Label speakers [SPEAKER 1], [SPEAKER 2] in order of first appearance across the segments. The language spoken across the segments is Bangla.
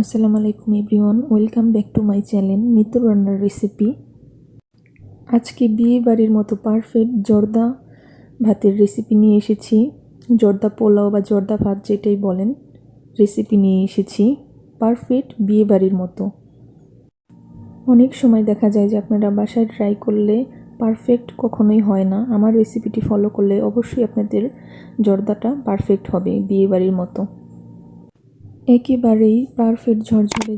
[SPEAKER 1] আসসালামু আলাইকুম everyone, welcome back to my channel Mitra রান্নার রেসিপি আজকে বিয়ে বাড়ির মতো পারফেক্ট জর্দা ভাতের রেসিপি নিয়ে এসেছি। জর্দা পোলাও বা জর্দা ভাত যেটাই বলেন রেসিপি নিয়ে এসেছি পারফেক্ট বিয়ে বাড়ির মতো। অনেক সময় দেখা যায় যে আপনারা বাসায় ট্রাই করলে পারফেক্ট কখনোই হয় না। আমার রেসিপিটি ফলো করলে অবশ্যই আপনাদের জর্দাটা পারফেক্ট হবে, বিয়ে বাড়ির মতো। একেবারেই পারফেক্ট ঝরঝরে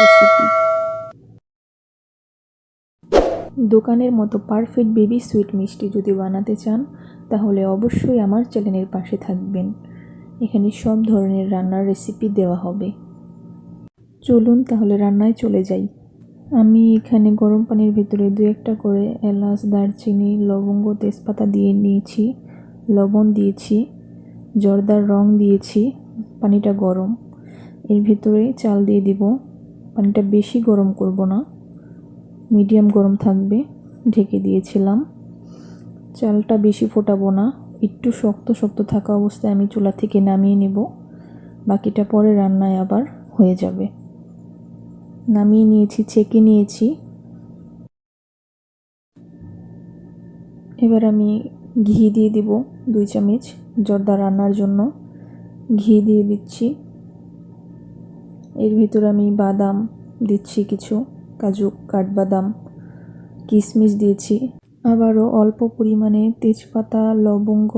[SPEAKER 1] রেসিপি দোকানের মতো পারফেক্ট বেবি সুইট মিষ্টি যদি বানাতে চান, তাহলে অবশ্যই আমার চ্যানেলের পাশে থাকবেন। এখানে সব ধরনের রান্নার রেসিপি দেওয়া হবে। চলুন তাহলে রান্নায় চলে যাই। আমি এখানে গরম পানির ভিতরে দু একটা করে এলাচ, দারচিনি, লবঙ্গ, তেজপাতা দিয়ে নিয়েছি, লবণ দিয়েছি, জর্দার রং দিয়েছি, পানিটা গরম। এর ভিতরে চাল দিয়ে দিব। পানিটা বেশি গরম করব না। মিডিয়াম গরম থাকবে, ঢেকে দিয়েছিলাম। চালটা বেশি ফোটাবো না। একটু শক্ত শক্ত থাকা অবস্থায় আমি চুলা থেকে নামিয়ে নেব। বাকিটা পরে রান্নায় আবার হয়ে যাবে। নামিয়ে নিয়েছি, ছেঁকে নিয়েছি। এবার আমি ঘি দিয়ে দিব, দুই চামচ জর্দা রান্নার জন্য। ঘি দিয়ে দিচ্ছি। এর ভিতরে আমি বাদাম দিচ্ছি কিছু, কাজু, কাঠবাদাম, কিশমিশ দিয়েছি। আবারও অল্প পরিমাণে তেজপাতা, লবঙ্গ,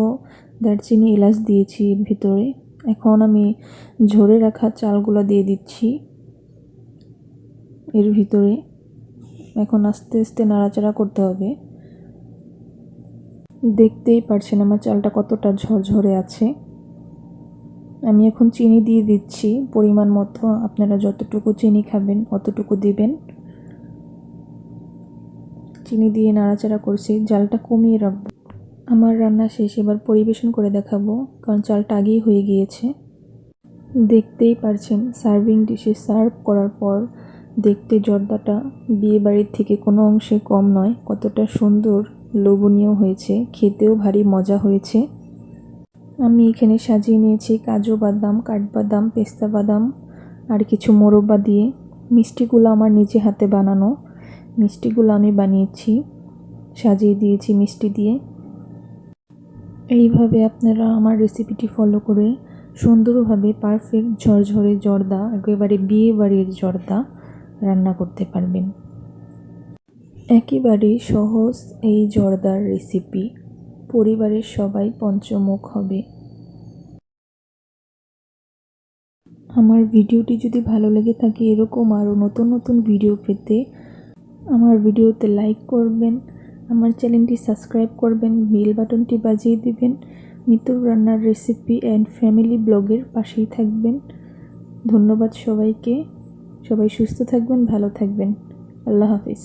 [SPEAKER 1] দারচিনি এলাচ দিয়েছি এর ভিতরে। এখন আমি ঝরে রাখা চালগুলো দিয়ে দিচ্ছি এর ভিতরে। এখন আস্তে আস্তে নাড়াচাড়া করতে হবে। দেখতেই পারছেন আমার চালটা কতটা ঝরঝরে আছে। আমি এখন চিনি দিয়ে দিচ্ছি। পরিমাণ মতো আপনারা যতটুকু চিনি খাবেন, অতটুকু দিবেন। চিনি দিয়ে নাড়াচাড়া করছি, জালটা কমিয়ে রাখব। আমার রান্না শেষ, এবার পরিবেশন করে দেখাবো, কারণ চালটা আগেই হয়ে গিয়েছে। দেখতেই পারছেন, সার্ভিং ডিশে সার্ভ করার পর দেখতে জর্দাটা বিয়ে বাড়ির থেকে কোনো অংশে কম নয়, কতটা সুন্দর, লোভনীয় হয়েছে, খেতেও ভারী মজা হয়েছে। আমি এখানে সাজিয়ে নিয়েছি কাজু বাদাম, কাঠবাদাম, পেস্তা বাদাম আর কিছু মোরব্বা দিয়ে। মিষ্টিগুলো আমার নিজে হাতে বানানো। মিষ্টিগুলো আমি বানিয়েছি, সাজিয়ে দিয়েছি মিষ্টি দিয়ে। এইভাবে আপনারা আমার রেসিপিটি ফলো করে সুন্দরভাবে পারফেক্ট ঝরঝরে জর্দা, একেবারে বিয়ে বাড়ির জর্দা রান্না করতে পারবেন। একেবারে সহজ এই জর্দার রেসিপি পরিবারের সবাই পঞ্চমুখ হবে। আমার ভিডিওটি যদি ভালো লেগে থাকে এরকম আরও নতুন নতুন ভিডিও পেতে আমার ভিডিওতে লাইক করবেন, আমার চ্যানেলটি সাবস্ক্রাইব করবেন, বেল বাটনটি বাজিয়ে দিবেন মিতুর রান্নার রেসিপি অ্যান্ড ফ্যামিলি ব্লগের পাশেই থাকবেন। ধন্যবাদ সবাইকে, সবাই সুস্থ থাকবেন, ভালো থাকবেন। আল্লাহ হাফিজ।